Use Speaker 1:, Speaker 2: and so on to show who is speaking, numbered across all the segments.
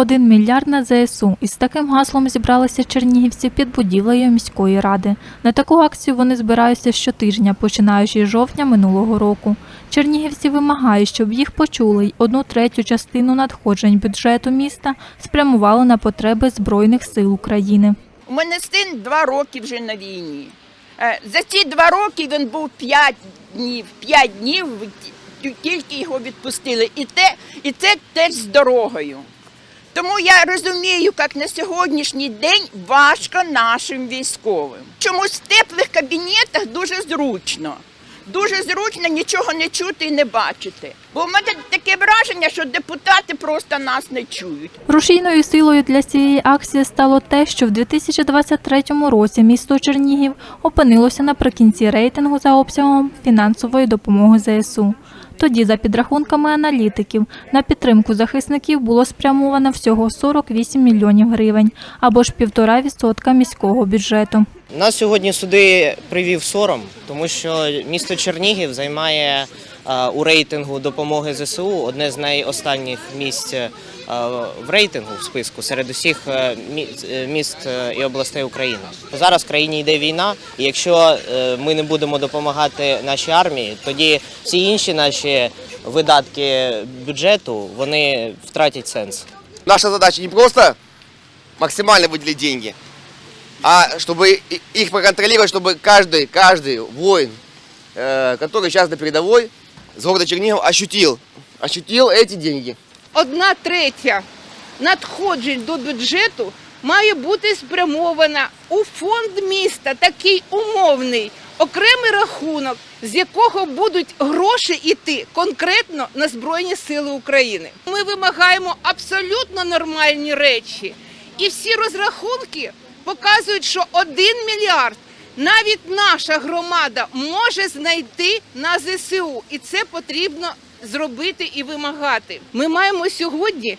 Speaker 1: Один мільярд на ЗСУ. Із таким гаслом зібралися чернігівці під будівлею міської ради. На таку акцію вони збираються щотижня, починаючи з жовтня минулого року. Чернігівці вимагають, щоб їх почули й одну третю частину надходжень бюджету міста спрямували на потреби Збройних сил України.
Speaker 2: У мене син два роки вже на війні. Е, За ці два роки він був п'ять днів. П'ять днів тільки його відпустили. І, те, і це теж з дорогою. Тому я розумію, як на сьогоднішній день важко нашим військовим. Чомусь в теплих кабінетах дуже зручно. Дуже зручно нічого не чути і не бачити. Бо в мене таке враження, що депутати просто нас не чують.
Speaker 1: Рушійною силою для цієї акції стало те, що в 2023 році місто Чернігів опинилося наприкінці рейтингу за обсягом фінансової допомоги ЗСУ. Тоді, за підрахунками аналітиків, на підтримку захисників було спрямовано всього 48 мільйонів гривень або ж півтора відсотка міського бюджету.
Speaker 3: Нас сьогодні сюди привів сором, тому що місто Чернігів займає е, у рейтингу допомоги ЗСУ одне з найостанніх місць е, в рейтингу в списку серед усіх е, мі- міст і областей України. Зараз в країні йде війна, і якщо ми не будемо допомагати нашій армії, тоді всі інші наші видатки бюджету вони втратять сенс.
Speaker 4: Наша задача не просто максимально выделить деньги, а чтобы и- их проконтролировать, чтобы каждый, каждый воин, э, который сейчас на передовой с города Чернигов ощутил, ощутил эти деньги.
Speaker 5: одна третя надходжень до бюджету має бути спрямована у фонд міста, такий умовний, окремий рахунок, з якого будуть гроші йти конкретно на Збройні Сили України. Ми вимагаємо абсолютно нормальні речі. І всі розрахунки показують, що один мільярд навіть наша громада може знайти на ЗСУ, і це потрібно зробити і вимагати. Ми маємо сьогодні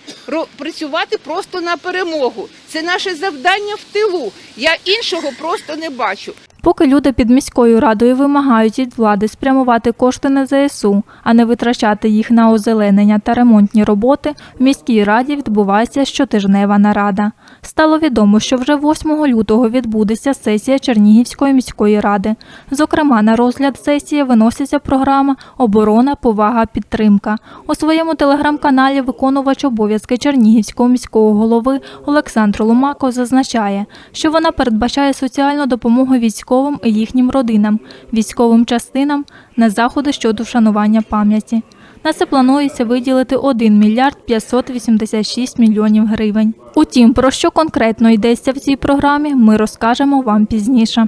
Speaker 5: працювати просто на перемогу. Це наше завдання в тилу. Я іншого просто не бачу.
Speaker 1: Поки люди під міською радою вимагають від влади спрямувати кошти на ЗСУ, а не витрачати їх на озеленення та ремонтні роботи, в міській раді відбувається щотижнева нарада. Стало відомо, що вже 8 лютого відбудеться сесія Чернігівської міської ради. Зокрема, на розгляд сесії виноситься програма Оборона, повага, підтримка. У своєму телеграм-каналі виконувач обов'язки Чернігівського міського голови Олександр Ломако зазначає, що вона передбачає соціальну допомогу військовим і їхнім родинам, військовим частинам на заходи щодо вшанування пам'яті. На це планується виділити 1 мільярд 586 мільйонів гривень. Утім, про що конкретно йдеться в цій програмі, ми розкажемо вам пізніше.